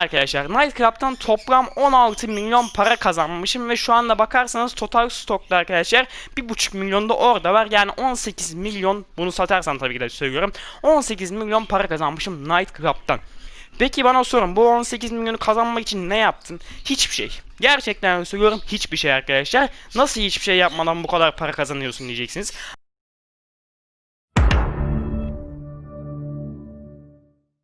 Arkadaşlar Nightclub'dan toplam 16 milyon para kazanmışım ve şu anda bakarsanız total stokta arkadaşlar 1,5 milyon da orada var. Yani 18 milyon bunu satarsan tabii ki de söylüyorum. 18 milyon para kazanmışım Nightclub'dan. Peki bana sorun bu 18 milyonu kazanmak için ne yaptın? Hiçbir şey. Gerçekten söylüyorum hiçbir şey arkadaşlar. Nasıl hiçbir şey yapmadan bu kadar para kazanıyorsun diyeceksiniz.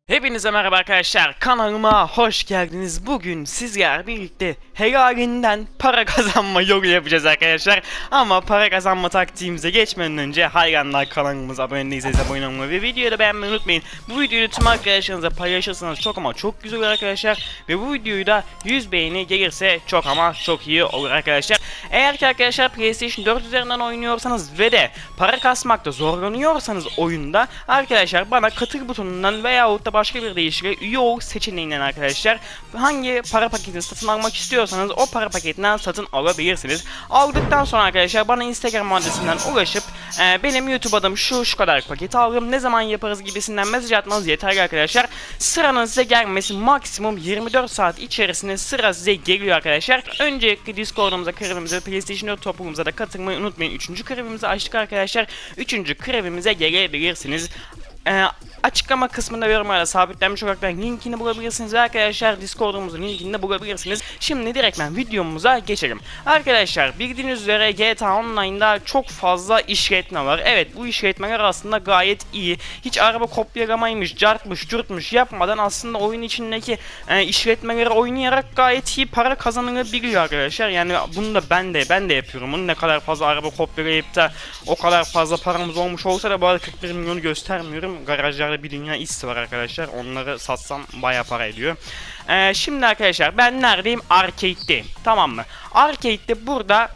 Hepinize merhaba arkadaşlar. Kanalıma hoş geldiniz. Bugün sizler birlikte helalinden para kazanma yolu yapacağız arkadaşlar. Ama para kazanma taktiğimize geçmeden önce hayranlar kanalımıza abone değilseniz abone olmayı ve videoyu da beğenmeyi unutmayın. Bu videoyu tüm arkadaşlarınıza paylaşırsanız çok ama çok güzel olur arkadaşlar. Ve bu videoyu da 100 beğeni gelirse çok ama çok iyi olur arkadaşlar. Eğer ki arkadaşlar PlayStation 4 üzerinden oynuyorsanız ve de para kasmakta zorlanıyorsanız oyunda arkadaşlar bana katıl butonundan veyahut da başka bir deyişle üye ol seçeneğinden arkadaşlar hangi para paketini satın almak istiyorsanız o para paketinden satın alabilirsiniz. Aldıktan sonra arkadaşlar bana Instagram adresinden ulaşıp e, benim YouTube adım şu şu kadar paket aldım ne zaman yaparız gibisinden mesaj atmanız yeterli arkadaşlar. Sıranın size gelmesi maksimum 24 saat içerisinde sıra size geliyor arkadaşlar. Öncelikle Discord'umuza, krevimize, PlayStation 4 topluluğumuza da katılmayı unutmayın. Üçüncü krevimizi açtık arkadaşlar. Üçüncü krevimize gelebilirsiniz. Ee, açıklama kısmında yorumlarda sabitlenmiş olarak linkini bulabilirsiniz ve arkadaşlar Discord'umuzun linkini de bulabilirsiniz. Şimdi direktmen videomuza geçelim. Arkadaşlar bildiğiniz üzere GTA Online'da çok fazla işletme var. Evet bu işletmeler aslında gayet iyi. Hiç araba kopyalamaymış, cartmış, curtmuş yapmadan aslında oyun içindeki e, işletmeleri oynayarak gayet iyi para kazanılabiliyor arkadaşlar. Yani bunu da ben de ben de yapıyorum. Bunu ne kadar fazla araba kopyalayıp da o kadar fazla paramız olmuş olsa da bu arada 41 milyonu göstermiyorum. Garajlarda bir dünya isti var arkadaşlar. Onları satsam baya para ediyor. Ee, şimdi arkadaşlar ben neredeyim? Arcade'deyim. Tamam mı? Arcade'de burada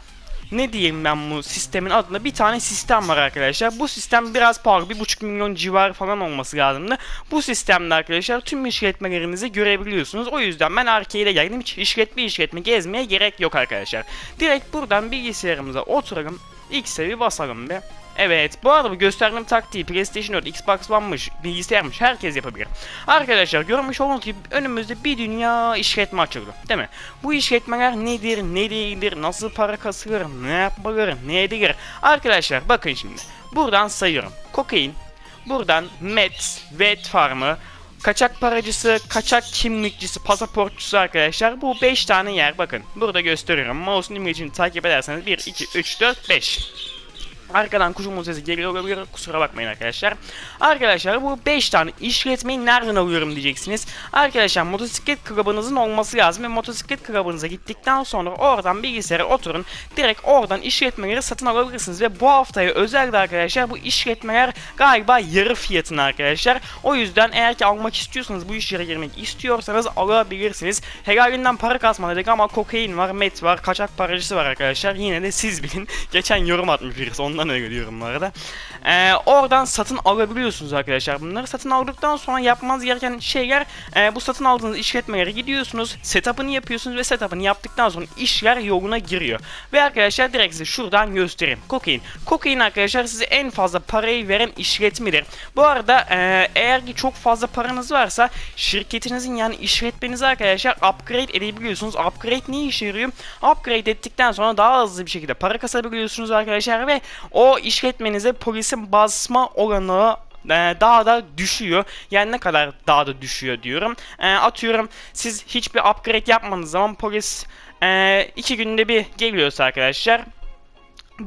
ne diyeyim ben bu sistemin adında bir tane sistem var arkadaşlar. Bu sistem biraz pahalı. 1.5 milyon civarı falan olması lazımdı. Bu sistemde arkadaşlar tüm işletmelerinizi görebiliyorsunuz. O yüzden ben arcade'e geldim. Hiç işletme işletme gezmeye gerek yok arkadaşlar. Direkt buradan bilgisayarımıza oturalım. X'e bir basalım be. Evet bu arada bu gösterdiğim taktiği PlayStation 4, Xbox One'mış, bilgisayarmış herkes yapabilir. Arkadaşlar görmüş olduğunuz gibi önümüzde bir dünya işletme açıldı değil mi? Bu işletmeler nedir, ne değildir, nasıl para kasılır, ne yapılır, ne edilir? Arkadaşlar bakın şimdi buradan sayıyorum. Kokain, buradan Met, Vet Farmı, Kaçak paracısı, kaçak kimlikçisi, pasaportçusu arkadaşlar. Bu 5 tane yer bakın. Burada gösteriyorum. Mouse'un imlecini takip ederseniz 1, 2, 3, 4, 5. Arkadan kuşumun sesi geliyor olabilir. Kusura bakmayın arkadaşlar. Arkadaşlar bu 5 tane işletmeyi nereden alıyorum diyeceksiniz. Arkadaşlar motosiklet klubunuzun olması lazım ve motosiklet klubunuza gittikten sonra oradan bilgisayara oturun. Direkt oradan işletmeleri satın alabilirsiniz ve bu haftaya özel arkadaşlar bu işletmeler galiba yarı fiyatına arkadaşlar. O yüzden eğer ki almak istiyorsanız bu işlere girmek istiyorsanız alabilirsiniz. Helalinden para kasma dedik ama kokain var, met var, kaçak paracısı var arkadaşlar. Yine de siz bilin. Geçen yorum atmış birisi ondan öyle diyorum bu arada. Ee, oradan satın alabiliyorsunuz arkadaşlar bunları. Satın aldıktan sonra yapmanız gereken şeyler e, bu satın aldığınız işletmelere gidiyorsunuz. Setup'ını yapıyorsunuz ve setup'ını yaptıktan sonra işler yoluna giriyor. Ve arkadaşlar direkt size şuradan göstereyim. Kokain. Kokain arkadaşlar size en fazla parayı veren işletmedir. Bu arada e, eğer ki çok fazla paranız varsa şirketinizin yani işletmenizi arkadaşlar upgrade edebiliyorsunuz. Upgrade ne işe yarıyor? Upgrade ettikten sonra daha hızlı bir şekilde para kasabiliyorsunuz arkadaşlar ve o işletmenize polisin basma oranı e, daha da düşüyor. Yani ne kadar daha da düşüyor diyorum. E, atıyorum siz hiçbir upgrade yapmadığınız zaman polis e, iki günde bir geliyorsa arkadaşlar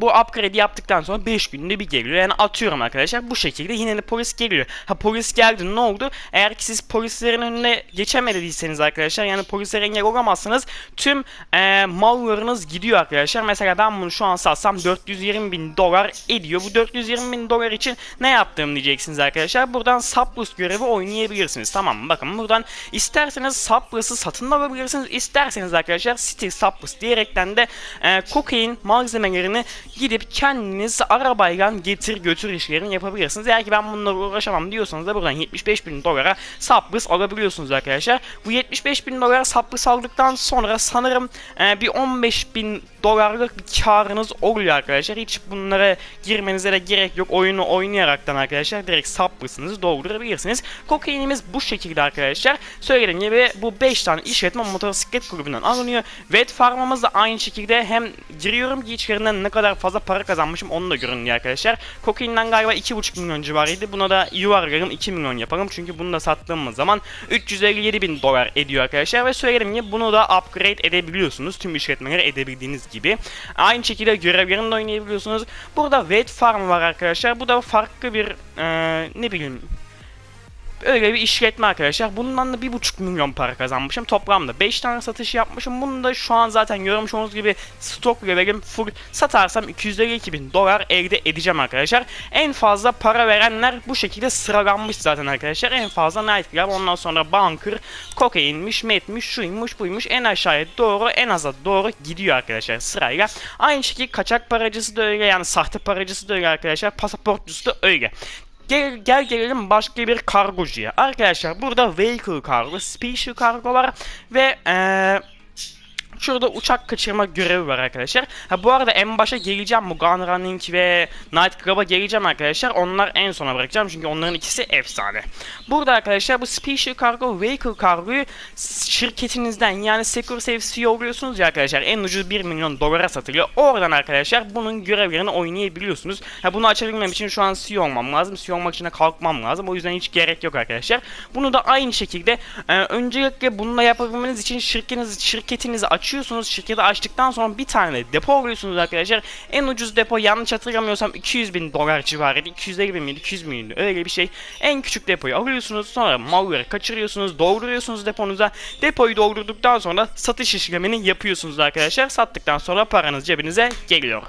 bu upgrade yaptıktan sonra 5 günde bir geliyor. Yani atıyorum arkadaşlar bu şekilde yine de polis geliyor. Ha polis geldi ne oldu? Eğer ki siz polislerin önüne geçemediyseniz arkadaşlar yani polislere engel olamazsanız tüm e, mallarınız gidiyor arkadaşlar. Mesela ben bunu şu an satsam 420 bin dolar ediyor. Bu 420 bin dolar için ne yaptım diyeceksiniz arkadaşlar. Buradan Saplus görevi oynayabilirsiniz. Tamam mı? Bakın buradan isterseniz Saplus'ı satın alabilirsiniz. İsterseniz arkadaşlar City Saplus diyerekten de e, kokain malzemelerini gidip kendiniz arabayla getir götür işlerini yapabilirsiniz. Eğer ki ben bunlarla uğraşamam diyorsanız da buradan 75 bin dolara Saplus alabiliyorsunuz arkadaşlar. Bu 75 bin dolara Saplus aldıktan sonra sanırım e, bir 15 bin dolarlık bir karınız oluyor arkadaşlar. Hiç bunlara girmenize de gerek yok. Oyunu oynayaraktan arkadaşlar direkt sapısınızı doldurabilirsiniz. Kokainimiz bu şekilde arkadaşlar. Söylediğim gibi bu 5 tane işletme motosiklet kulübünden alınıyor. Wet Farm'ımız da aynı şekilde hem giriyorum ki içlerinden ne kadar fazla para kazanmışım onu da görün diye arkadaşlar. Kokainden galiba 2,5 milyon civarıydı. Buna da yuvarlarım 2 milyon yaparım. Çünkü bunu da sattığımız zaman 357 bin dolar ediyor arkadaşlar. Ve söyledim ki bunu da upgrade edebiliyorsunuz. Tüm işletmeleri edebildiğiniz gibi. Aynı şekilde görevlerini de oynayabiliyorsunuz. Burada Wet Farm var arkadaşlar. Bu da farklı bir eee, ne bileyim Öyle bir işletme arkadaşlar. Bundan da 1,5 milyon para kazanmışım. Toplamda 5 tane satış yapmışım. Bunu da şu an zaten görmüş olduğunuz gibi stok levelim full. Satarsam 252 bin dolar elde edeceğim arkadaşlar. En fazla para verenler bu şekilde sıralanmış zaten arkadaşlar. En fazla Night Club, ondan sonra Bunker, Kokainmiş, Metmiş, şuymuş, buymuş. En aşağıya doğru, en aza doğru gidiyor arkadaşlar sırayla. Aynı şekilde kaçak paracısı da öyle yani sahte paracısı da öyle arkadaşlar. Pasaportcusu da öyle. Gel, gel gelelim başka bir kargocuya. Arkadaşlar burada vehicle kargo, special kargo var ve eee Şurada uçak kaçırma görevi var arkadaşlar. Ha bu arada en başa geleceğim bu Gun Running ve Night Club'a geleceğim arkadaşlar. Onlar en sona bırakacağım çünkü onların ikisi efsane. Burada arkadaşlar bu Special Cargo Vehicle Cargo'yu şirketinizden yani Secure Safe CEO oluyorsunuz ya arkadaşlar. En ucuz 1 milyon dolara satılıyor. Oradan arkadaşlar bunun görevlerini oynayabiliyorsunuz. Ha bunu açabilmem için şu an CEO olmam lazım. CEO olmak için de kalkmam lazım. O yüzden hiç gerek yok arkadaşlar. Bunu da aynı şekilde e, öncelikle bununla yapabilmeniz için şirketiniz, şirketinizi açıyorsunuz. Şirketi açtıktan sonra bir tane depo alıyorsunuz arkadaşlar. En ucuz depo yanlış hatırlamıyorsam 200 bin dolar civarıydı. 250 bin miydi 200 miydi öyle bir şey. En küçük depoyu alıyorsunuz. Sonra malları kaçırıyorsunuz. Dolduruyorsunuz deponuza. Depoyu doldurduktan sonra satış işlemini yapıyorsunuz arkadaşlar. Sattıktan sonra paranız cebinize geliyor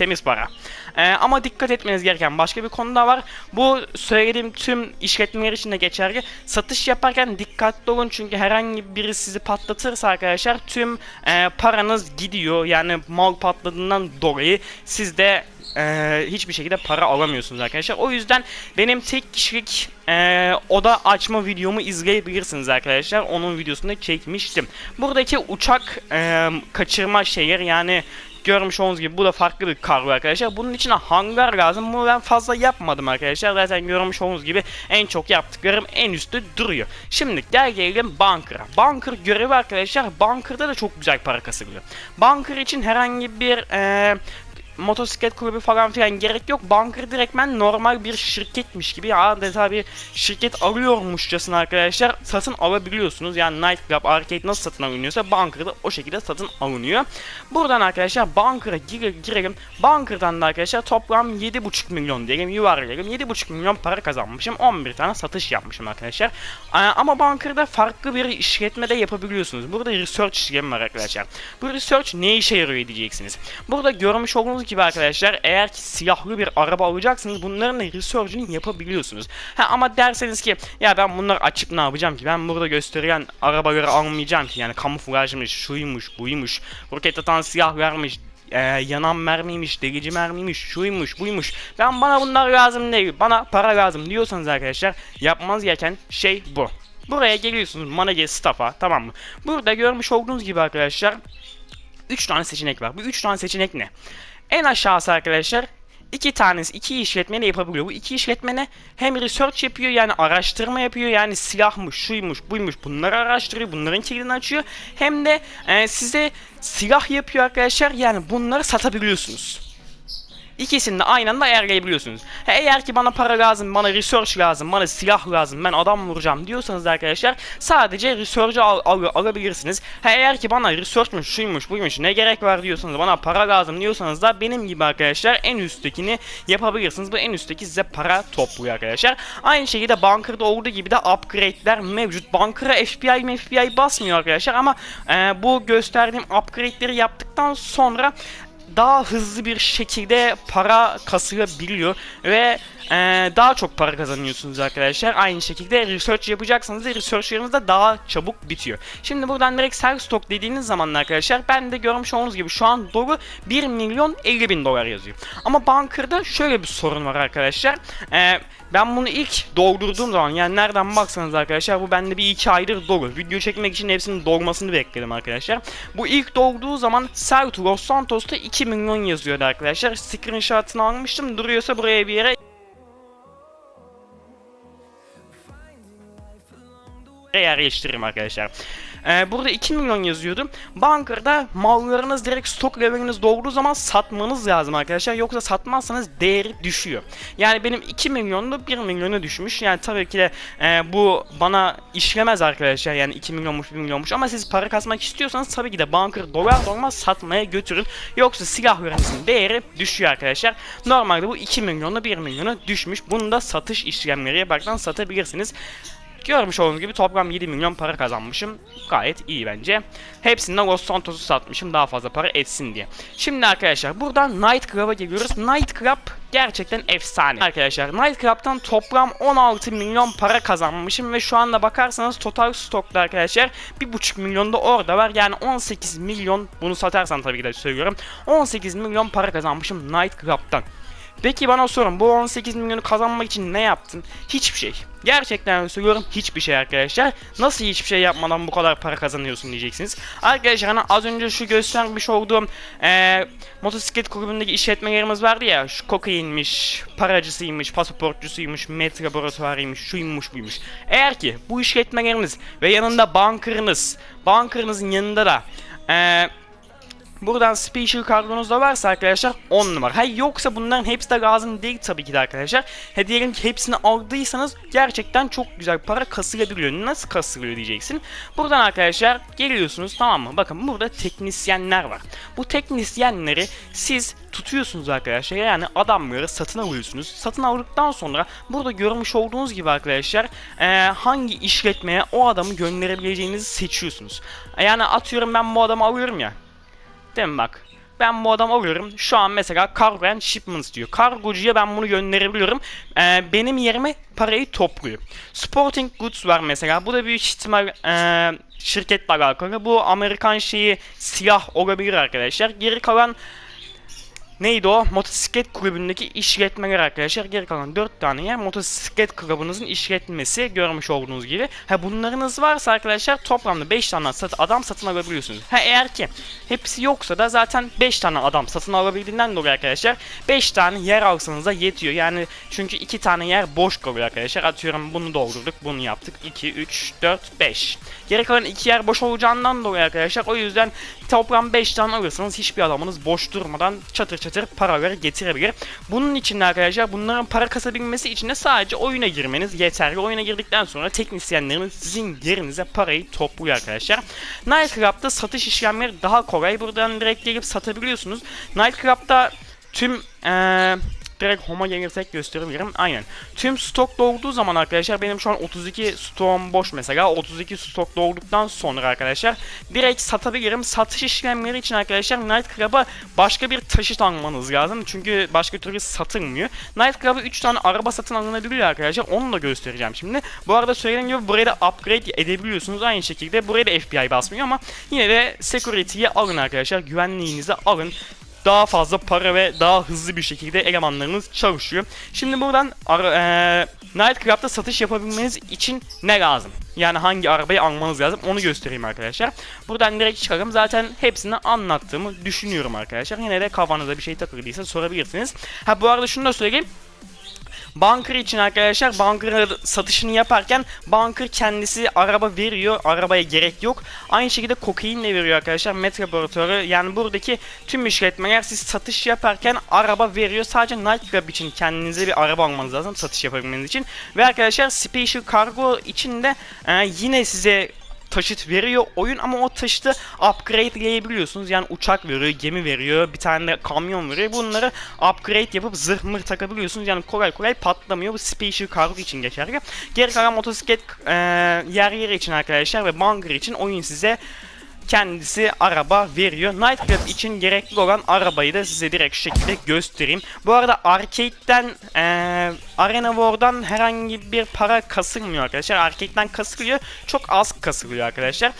temiz para. Ee, ama dikkat etmeniz gereken başka bir konu da var. Bu söylediğim tüm işletmeler için de geçerli. Satış yaparken dikkatli olun çünkü herhangi biri sizi patlatırsa arkadaşlar tüm e, paranız gidiyor. Yani mal patladığından dolayı siz de e, hiçbir şekilde para alamıyorsunuz arkadaşlar. O yüzden benim tek kişilik e, oda açma videomu izleyebilirsiniz arkadaşlar. Onun videosunu çekmiştim. Buradaki uçak e, kaçırma şeyleri yani Görmüş olduğunuz gibi bu da farklı bir kargo arkadaşlar. Bunun için hangar lazım. Bunu ben fazla yapmadım arkadaşlar. Zaten görmüş olduğunuz gibi en çok yaptıklarım en üstte duruyor. Şimdi gel gelelim bunker'a. Bunker görevi arkadaşlar. Bunker'da da çok güzel para kasılıyor. Bunker için herhangi bir eee motosiklet kulübü falan filan gerek yok. Bunker direktmen normal bir şirketmiş gibi adeta bir şirket alıyormuşçasına arkadaşlar satın alabiliyorsunuz. Yani Night Club Arcade nasıl satın alınıyorsa Bunker'da o şekilde satın alınıyor. Buradan arkadaşlar Bunker'a gire, girelim. Bunker'dan da arkadaşlar toplam 7,5 milyon diyelim yuvarlayalım. 7,5 milyon para kazanmışım. 11 tane satış yapmışım arkadaşlar. Ee, ama Bunker'da farklı bir işletmede yapabiliyorsunuz. Burada research işlemi var arkadaşlar. Bu research ne işe yarıyor diyeceksiniz. Burada görmüş olduğunuz gibi arkadaşlar eğer ki silahlı bir araba alacaksınız bunların research'ını yapabiliyorsunuz. Ha ama derseniz ki ya ben bunları açıp ne yapacağım ki ben burada gösterilen arabaları almayacağım ki yani kamuflajmış şuymuş buymuş roket atan silahlarmış e, yanan mermiymiş, delici mermiymiş, şuymuş, buymuş. Ben bana bunlar lazım değil, bana para lazım diyorsanız arkadaşlar yapmanız gereken şey bu. Buraya geliyorsunuz manager staff'a tamam mı? Burada görmüş olduğunuz gibi arkadaşlar 3 tane seçenek var. Bu 3 tane seçenek ne? En aşağısı arkadaşlar iki tanesi iki işletmeyle yapabiliyor. Bu iki işletmene hem research yapıyor yani araştırma yapıyor yani silahmış, şuymuş, buymuş bunları araştırıyor, bunların kilidini açıyor. Hem de e, size silah yapıyor arkadaşlar yani bunları satabiliyorsunuz. İkisini de aynı anda ayarlayabiliyorsunuz. Eğer ki bana para lazım, bana research lazım, bana silah lazım, ben adam vuracağım diyorsanız arkadaşlar sadece research'ı al, al, alabilirsiniz. Eğer ki bana research'muş, şuymuş, buymuş ne gerek var diyorsanız, bana para lazım diyorsanız da benim gibi arkadaşlar en üsttekini yapabilirsiniz. Bu en üstteki size para topluyor arkadaşlar. Aynı şekilde Bunker'da olduğu gibi de upgrade'ler mevcut. Bunker'a FBI FBI basmıyor arkadaşlar ama e, bu gösterdiğim upgrade'leri yaptıktan sonra daha hızlı bir şekilde para kasılabiliyor ve e, daha çok para kazanıyorsunuz arkadaşlar. Aynı şekilde research yapacaksanız da researchlarınız da daha çabuk bitiyor. Şimdi buradan direkt sell stock dediğiniz zaman arkadaşlar ben de görmüş olduğunuz gibi şu an doğru 1 milyon 50 bin dolar yazıyor. Ama Banker'da şöyle bir sorun var arkadaşlar. E, ben bunu ilk doldurduğum zaman yani nereden baksanız arkadaşlar bu bende bir iki aydır dolu. Video çekmek için hepsinin dolmasını bekledim arkadaşlar. Bu ilk dolduğu zaman sell to Los Santos'ta 2 milyon yazıyordu arkadaşlar. Screenshot'ını almıştım. Duruyorsa buraya bir yere yerleştiririm arkadaşlar. Ee, burada 2 milyon yazıyordum. Banker'da mallarınız direkt stok leveliniz doğduğu zaman satmanız lazım arkadaşlar. Yoksa satmazsanız değeri düşüyor. Yani benim 2 milyonlu 1 milyona düşmüş. Yani tabii ki de e, bu bana işlemez arkadaşlar. Yani 2 milyonmuş 1 milyonmuş. Ama siz para kasmak istiyorsanız tabii ki de banker dolar dolmaz satmaya götürün. Yoksa silahlarınızın değeri düşüyor arkadaşlar. Normalde bu 2 milyonla 1 milyona düşmüş. Bunu da satış işlemleri yaparaktan satabilirsiniz. Görmüş olduğunuz gibi toplam 7 milyon para kazanmışım. Gayet iyi bence. Hepsinden Los Santos'u satmışım daha fazla para etsin diye. Şimdi arkadaşlar buradan Night Club'a geliyoruz. Night Club gerçekten efsane. Arkadaşlar Night Club'tan toplam 16 milyon para kazanmışım ve şu anda bakarsanız total stokta arkadaşlar 1,5 milyon da orada var. Yani 18 milyon bunu satarsan tabii ki de söylüyorum. 18 milyon para kazanmışım Night Club'tan. Peki bana sorun bu 18 milyonu kazanmak için ne yaptın? Hiçbir şey. Gerçekten söylüyorum hiçbir şey arkadaşlar. Nasıl hiçbir şey yapmadan bu kadar para kazanıyorsun diyeceksiniz. Arkadaşlar hani az önce şu göstermiş olduğum ee, motosiklet kulübündeki işletmelerimiz vardı ya. Şu kokainmiş, paracısıymış, pasaportçusuymuş, met laboratuvarıymış, şuymuş buymuş. Eğer ki bu işletmeleriniz ve yanında bankerınız, bankerınızın yanında da ee, Buradan special kargonuz da varsa arkadaşlar 10 numara. Ha yoksa bunların hepsi de lazım değil tabii ki de arkadaşlar. Ha diyelim ki hepsini aldıysanız gerçekten çok güzel para kasılabiliyor. Nasıl kasılıyor diyeceksin. Buradan arkadaşlar geliyorsunuz tamam mı? Bakın burada teknisyenler var. Bu teknisyenleri siz tutuyorsunuz arkadaşlar. Yani adamları satın alıyorsunuz. Satın aldıktan sonra burada görmüş olduğunuz gibi arkadaşlar e, hangi işletmeye o adamı gönderebileceğinizi seçiyorsunuz. Yani atıyorum ben bu adamı alıyorum ya. Değil mi bak? Ben bu adamı alıyorum. Şu an mesela Cargo and Shipments diyor. Kargocuya ben bunu gönderebiliyorum. Ee, benim yerime parayı topluyor. Sporting Goods var mesela. Bu da büyük ihtimal e, şirketle alakalı. Bu Amerikan şeyi silah olabilir arkadaşlar. Geri kalan Neydi o? Motosiklet kulübündeki işletmeler arkadaşlar. Geri kalan 4 tane yer motosiklet kulübünüzün işletmesi görmüş olduğunuz gibi. Ha bunlarınız varsa arkadaşlar toplamda 5 tane sat adam satın alabiliyorsunuz. Ha eğer ki hepsi yoksa da zaten 5 tane adam satın alabildiğinden dolayı arkadaşlar 5 tane yer alsanız da yetiyor. Yani çünkü 2 tane yer boş kalıyor arkadaşlar. Atıyorum bunu doldurduk, bunu yaptık. 2, 3, 4, 5. Geri kalan 2 yer boş olacağından dolayı arkadaşlar o yüzden toplam 5 tane alırsanız hiçbir adamınız boş durmadan çatır çatır çatır paraları getirebilir. Bunun için de arkadaşlar bunların para kasabilmesi için de sadece oyuna girmeniz yeterli. Oyuna girdikten sonra teknisyenleriniz sizin yerinize parayı topluyor arkadaşlar. Night Club'da satış işlemleri daha kolay. Buradan direkt gelip satabiliyorsunuz. Night Club'da tüm ee, direkt home'a gelirsek gösterebilirim. Aynen. Tüm stok dolduğu zaman arkadaşlar benim şu an 32 stoğum boş mesela. 32 stok dolduktan sonra arkadaşlar direkt satabilirim. Satış işlemleri için arkadaşlar Night Club'a başka bir taşıt almanız lazım. Çünkü başka türlü satılmıyor. Night Club'a 3 tane araba satın alınabiliyor arkadaşlar. Onu da göstereceğim şimdi. Bu arada söylediğim gibi burayı da upgrade edebiliyorsunuz. Aynı şekilde buraya da FBI basmıyor ama yine de security'yi alın arkadaşlar. Güvenliğinizi alın daha fazla para ve daha hızlı bir şekilde elemanlarınız çalışıyor. Şimdi buradan e, Nightcraft'ta satış yapabilmeniz için ne lazım? Yani hangi arabayı almanız lazım onu göstereyim arkadaşlar. Buradan direkt çıkalım. Zaten hepsini anlattığımı düşünüyorum arkadaşlar. Yine de kafanıza bir şey takıldıysa sorabilirsiniz. Ha bu arada şunu da söyleyeyim. Banker için arkadaşlar banker satışını yaparken banker kendisi araba veriyor. Arabaya gerek yok. Aynı şekilde kokain de veriyor arkadaşlar. Met laboratuvarı yani buradaki tüm işletmeler siz satış yaparken araba veriyor. Sadece Night Club için kendinize bir araba almanız lazım satış yapabilmeniz için. Ve arkadaşlar Special Cargo için de e, yine size taşıt veriyor oyun ama o taşıtı upgrade'leyebiliyorsunuz. Yani uçak veriyor, gemi veriyor, bir tane de kamyon veriyor. Bunları upgrade yapıp zırh mır takabiliyorsunuz. Yani kolay kolay patlamıyor. Bu special cargo için geçerli. Geri kalan motosiklet e, yer yeri için arkadaşlar ve bunker için oyun size kendisi araba veriyor. Nightclub için gerekli olan arabayı da size direkt şu şekilde göstereyim. Bu arada arcade'den eee Arena War'dan herhangi bir para kasılmıyor arkadaşlar. Arcade'den kasılıyor. Çok az kasılıyor arkadaşlar.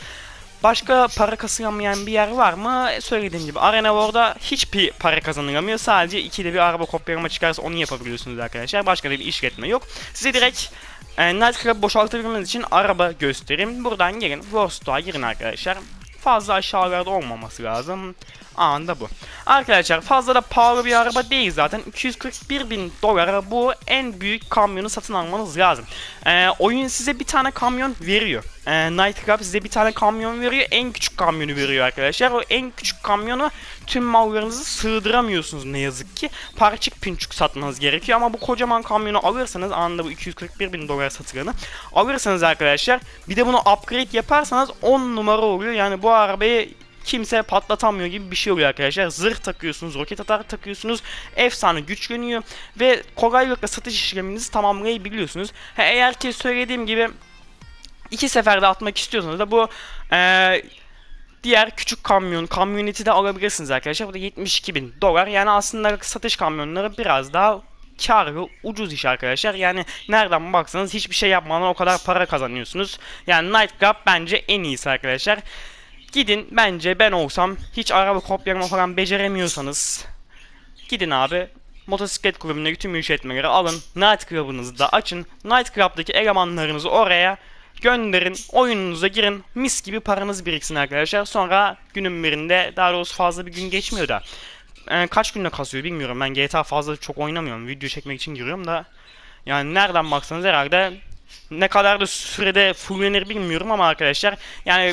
Başka para kazanamayan bir yer var mı? Söylediğim gibi Arena War'da hiçbir para kazanılamıyor. Sadece ikide bir araba kopyalama çıkarsa onu yapabiliyorsunuz arkadaşlar. Başka da bir işletme yok. Size direkt e, Night Club boşaltabilmeniz için araba göstereyim. Buradan gelin. Warstock'a girin arkadaşlar. Fazla aşağılarda olmaması lazım. Anında bu. Arkadaşlar fazla da pahalı bir araba değil zaten. 241 bin dolara bu en büyük kamyonu satın almanız lazım. Ee, oyun size bir tane kamyon veriyor. Ee, Night Club size bir tane kamyon veriyor. En küçük kamyonu veriyor arkadaşlar. O en küçük kamyonu tüm mallarınızı sığdıramıyorsunuz ne yazık ki. Parçık pinçük satmanız gerekiyor ama bu kocaman kamyonu alırsanız anında bu 241 bin dolar satılanı alırsanız arkadaşlar bir de bunu upgrade yaparsanız 10 numara oluyor. Yani bu arabayı kimse patlatamıyor gibi bir şey oluyor arkadaşlar. Zırh takıyorsunuz, roket atar takıyorsunuz. Efsane güçleniyor ve kolaylıkla satış işleminizi tamamlayabiliyorsunuz. Ha, eğer ki söylediğim gibi iki seferde atmak istiyorsanız da bu eee diğer küçük kamyon, kamyoneti de alabilirsiniz arkadaşlar. Bu da 72 bin dolar. Yani aslında satış kamyonları biraz daha karlı, ucuz iş arkadaşlar. Yani nereden baksanız hiçbir şey yapmadan o kadar para kazanıyorsunuz. Yani Night Club bence en iyisi arkadaşlar. Gidin bence ben olsam hiç araba kopyalama falan beceremiyorsanız gidin abi motosiklet kulübüne bütün işletmeleri alın. Night Club'ınızı da açın. Night Club'daki elemanlarınızı oraya gönderin. Oyununuza girin. Mis gibi paranız biriksin arkadaşlar. Sonra günün birinde daha doğrusu fazla bir gün geçmiyor da. e, kaç günde kasıyor bilmiyorum. Ben GTA fazla çok oynamıyorum. Video çekmek için giriyorum da. Yani nereden baksanız herhalde ne kadar da sürede fullenir bilmiyorum ama arkadaşlar yani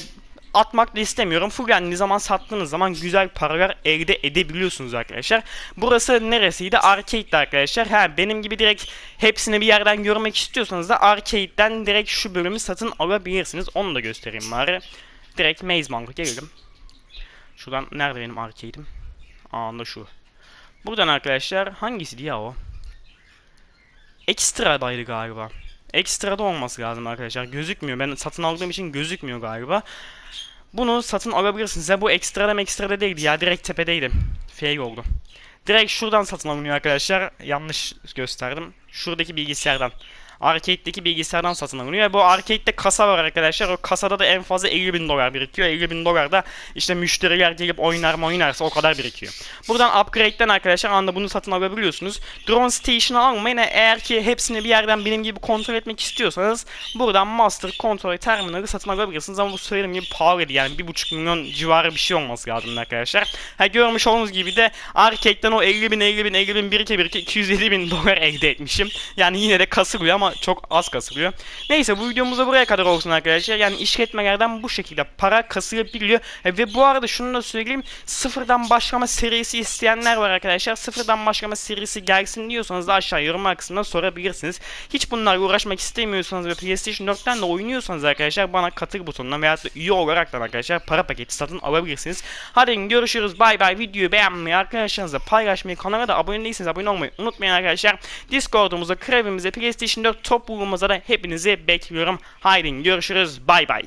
atmak da istemiyorum. Fullendiği zaman sattığınız zaman güzel paralar elde edebiliyorsunuz arkadaşlar. Burası neresiydi? Arcade'di arkadaşlar. Ha benim gibi direkt hepsini bir yerden görmek istiyorsanız da Arcade'den direkt şu bölümü satın alabilirsiniz. Onu da göstereyim bari. Direkt Maze Bank'a gelelim. Şuradan nerede benim arcade'im? Aa şu. Buradan arkadaşlar hangisiydi ya o? Ekstradaydı galiba. Ekstrada olması lazım arkadaşlar. Gözükmüyor. Ben satın aldığım için gözükmüyor galiba. Bunu satın alabilirsiniz. Ya bu ekstrada ekstrada değildi ya. Direkt tepedeydi. Fake oldu. Direkt şuradan satın alınıyor arkadaşlar. Yanlış gösterdim. Şuradaki bilgisayardan. Arcade'deki bilgisayardan satın alınıyor. Bu arcade'de kasa var arkadaşlar. O kasada da en fazla 50 bin dolar birikiyor. 50 bin dolar da işte müşteriler gelip oynar mı oynarsa o kadar birikiyor. Buradan upgrade'den arkadaşlar anda bunu satın alabiliyorsunuz. Drone Station'ı almayın. Eğer ki hepsini bir yerden benim gibi kontrol etmek istiyorsanız buradan Master Control Terminal'ı satın alabilirsiniz. Ama bu söylediğim gibi pahalıydı. Yani 1.5 milyon civarı bir şey olması lazım arkadaşlar. Ha görmüş olduğunuz gibi de arcade'den o 50 bin 50 bin 50 bin birike birike 250 bin dolar elde etmişim. Yani yine de kasılıyor ama çok az kasılıyor. Neyse bu videomuz buraya kadar olsun arkadaşlar. Yani işletmelerden bu şekilde para kasılabiliyor. E, ve bu arada şunu da söyleyeyim. Sıfırdan başlama serisi isteyenler var arkadaşlar. Sıfırdan başlama serisi gelsin diyorsanız da aşağı yorum kısmına sorabilirsiniz. Hiç bunlarla uğraşmak istemiyorsanız ve PlayStation 4'ten de oynuyorsanız arkadaşlar bana katıl butonuna veya da üye olaraktan arkadaşlar para paketi satın alabilirsiniz. Hadi görüşürüz. Bay bay. Videoyu beğenmeyi, arkadaşlarınızla paylaşmayı, kanala da abone değilseniz abone olmayı unutmayın arkadaşlar. Discord'umuza, krevimize, PlayStation 4 topluluğumuza da hepinizi bekliyorum. Haydi görüşürüz. Bay bay.